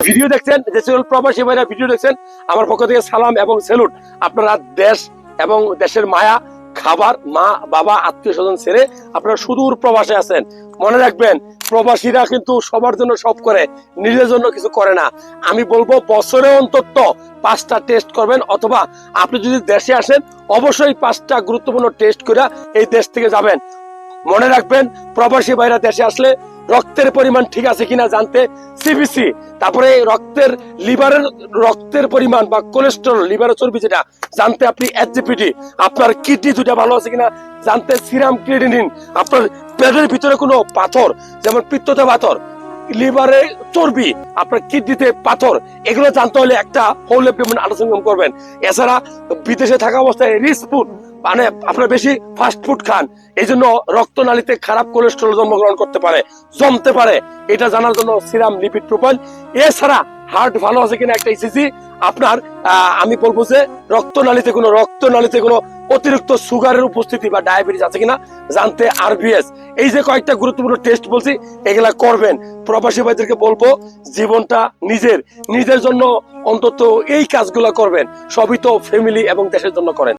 Video দেখছেন যে প্রবাসী ভাইরা ভিডিও দেখছেন, আমার পক্ষ থেকে সালাম এবং সেলুট। আপনারা দেশ এবং দেশের মায়া, খাবার, মা, বাবা, আত্মীয় স্বজন ছেড়ে আপনারা সুদূর প্রবাসে আছেন। মনে রাখবেন, প্রবাসীরা কিন্তু সবার জন্য সব করে নিজের জন্য কিছু করে না। আমি বলব বছরে অন্তত পাঁচটা টেস্ট করবেন, অথবা আপনি যদি দেশে আসেন, অবশ্যই পাঁচটা গুরুত্বপূর্ণ টেস্ট করে এই দেশ থেকে যাবেন। মনে রাখবেন, প্রবাসী ভাইরা দেশে আসলে রক্তের পরিমাণ ঠিক আছে কিনা জানতে সিবিসি তারপরে রক্তের লিভারের, রক্তের পরিমাণ বা কোলেস্টেরল লিভারের চর্বি যেটা, জানতে আপনি এসজিপিটি আপনার কিডনি দুটা ভালো আছে কিনা জানতে সিরাম ক্রিয়েটিনিন, আপনার পেটের ভিতরে কোনো পাথর, যেমন পিত্ততে পাথর, লিভারে চর্বি, আপনার কিডনিতে পাথর, এগুলো জানতে হলে একটা হোল আলোচনা করবেন। এছাড়া বিদেশে থাকা অবস্থায় রিস্ক ফুড মানে আপনারা বেশি ফাস্ট ফুড খান। এই জন্য রক্তনালীতে খারাপ কোলেস্ট্রল জন্মগ্রহণ করতে পারে, জমতে পারে। এটা জানার জন্য সিরাম লিপিড প্রোফাইল এছাড়া হার্ট ভালো আছে কিনা একটা ইসিসি আপনার আমি বলব যে রক্তনালীতে কোনো রক্তনালীতে কোনো অতিরিক্ত সুগারের উপস্থিতি বা ডায়াবেটিস আছে কিনা জানতে আরবিএস এই যে কয়েকটা গুরুত্বপূর্ণ টেস্ট বলছি, এগুলা করবেন। প্রবাসী ভাইদেরকে বলব, জীবনটা নিজের। নিজের জন্য অন্তত এই কাজগুলা করবেন। সবই তো ফ্যামিলি এবং দেশের জন্য করেন।